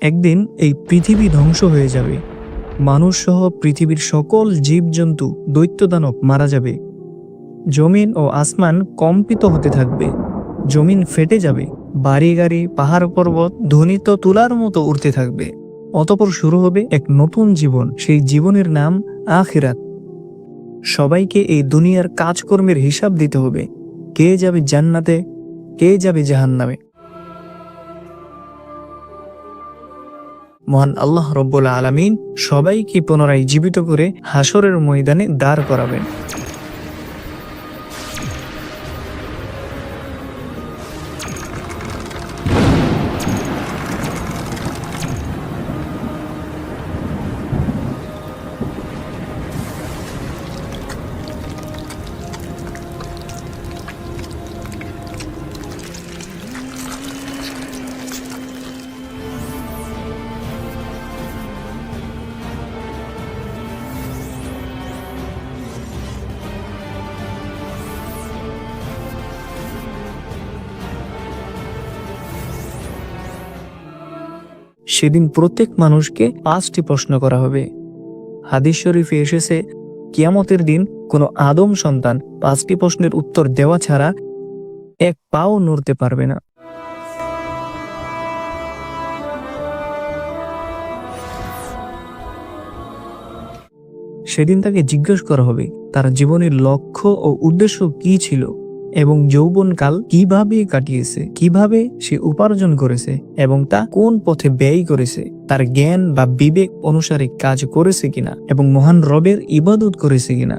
একদিন এই পৃথিবী ধ্বংস হয়ে যাবে। মানুষ সহ পৃথিবীর সকল জীবজন্তু দৈত্যদানব মারা যাবে। জমিন ও আসমান কম্পিত হতে থাকবে। জমিন ফেটে যাবে। বাড়ি গাড়ি পাহাড় পর্বত, ধ্বনিত তুলার মতো উড়তে থাকবে। অতপর শুরু হবে এক নতুন জীবন, সেই জীবনের নাম আখিরাত। সবাইকে এই দুনিয়ার কাজকর্মের হিসাব দিতে হবে। কে যাবে জান্নাতে, কে যাবে জাহান্নামে? মহান আল্লাহ রব্বুল আলমিন সবাইকে পুনরায় জীবিত করে হাসরের ময়দানে দাঁড় করাবেন। সেদিন প্রত্যেক মানুষকে পাঁচটি প্রশ্ন করা হবে। হাদিস শরীফে এসেছে, কিয়ামতের দিন কোনো আদম সন্তান পাঁচটি প্রশ্নের উত্তর দেওয়া ছাড়া এক পাও নড়তে পারবে না। সেদিন তাকে জিজ্ঞেস করা হবে, তার জীবনের লক্ষ্য ও উদ্দেশ্য কি ছিল? এবং যৌবনকাল কীভাবে কাটিয়েছে, কীভাবে সে উপার্জন করেছে এবং তা কোন পথে ব্যয় করেছে, তার জ্ঞান বা বিবেক অনুসারে কাজ করেছে কিনা এবং মহান রবের ইবাদত করেছে কিনা।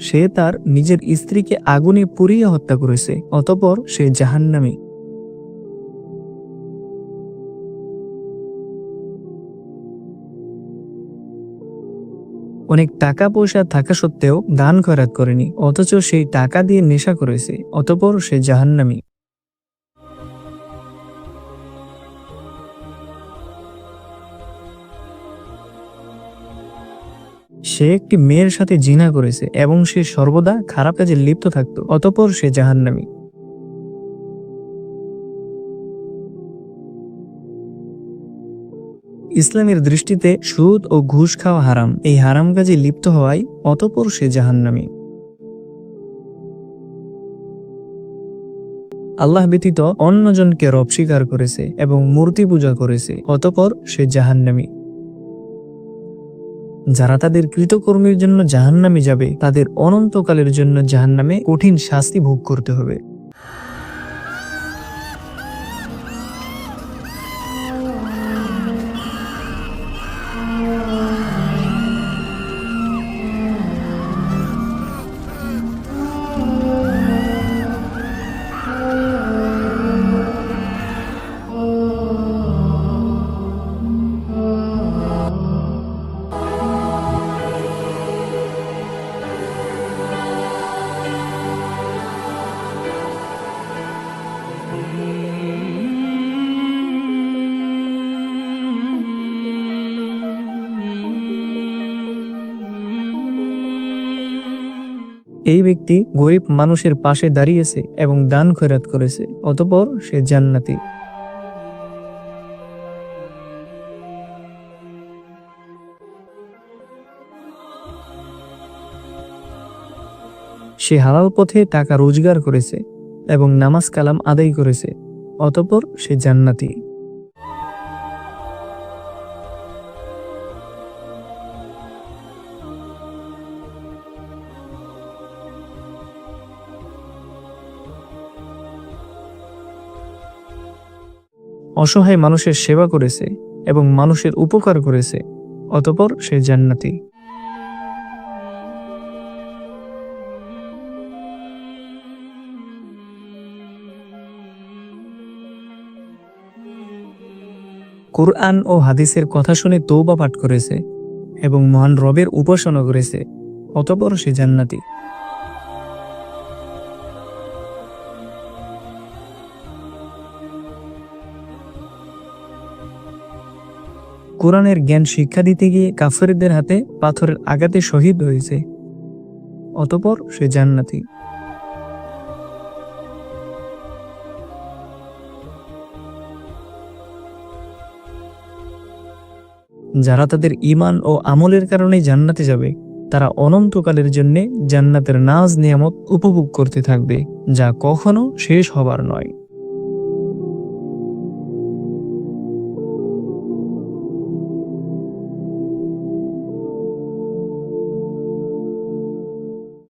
সে তার নিজের স্ত্রীকে আগুনে পুড়িয়ে হত্যা করেছে, অতপর সে জাহান্নামী। অনেক টাকা পয়সা থাকা সত্ত্বেও দান খয়রাত করেনি, অথচ সেই টাকা দিয়ে নেশা করেছে, অতপর সে জাহান্নামী। সে একটি মেয়ের সাথে জিনা করেছে এবং সে সর্বদা খারাপ কাজে লিপ্ত থাকত, অতপর সে জাহান্নামী। ইসলামের দৃষ্টিতে সুদ ও ঘুষ খাওয়া হারাম। এই হারাম কাজে লিপ্ত হওয়ায় অতপর সে জাহান্নামী। আল্লাহ ব্যতীত অন্যজনকে রব স্বীকার করেছে এবং মূর্তি পূজা করেছে, অতপর সে জাহান্নামী। যারা তাদের কৃতকর্মের জন্য জাহান্নামে যাবে, তাদের অনন্তকালের জন্য জাহান্নামে কঠিন শাস্তি ভোগ করতে হবে। এই ব্যক্তি গরিব মানুষের পাশে দাঁড়িয়েছে এবং দান খয়রাত করেছে, অতপর সে জান্নাতি। সে হালাল পথে টাকা রোজগার করেছে এবং নামাজ কালাম আদায় করেছে, অতপর সে জান্নাতি। অসহায় মানুষের সেবা করেছে এবং মানুষের উপকার করেছে, অতপর সে জান্নাতি। কোরআন ও হাদিসের কথা শুনে তৌবা পাঠ করেছে এবং মহান রবের উপাসনা করেছে, অতপর সে জান্নাতি। কোরআনের জ্ঞান শিক্ষা দিতে গিয়ে কাফেরদের হাতে পাথরের আঘাতে শহীদ হয়েছে। অতপর সে জান্নাতি। যারা তাদের ইমান ও আমলের কারণে জান্নাতে যাবে, তারা অনন্তকালের জন্যে জান্নাতের নাজ নিয়ামত উপভোগ করতে থাকবে, যা কখনো শেষ হবার নয়।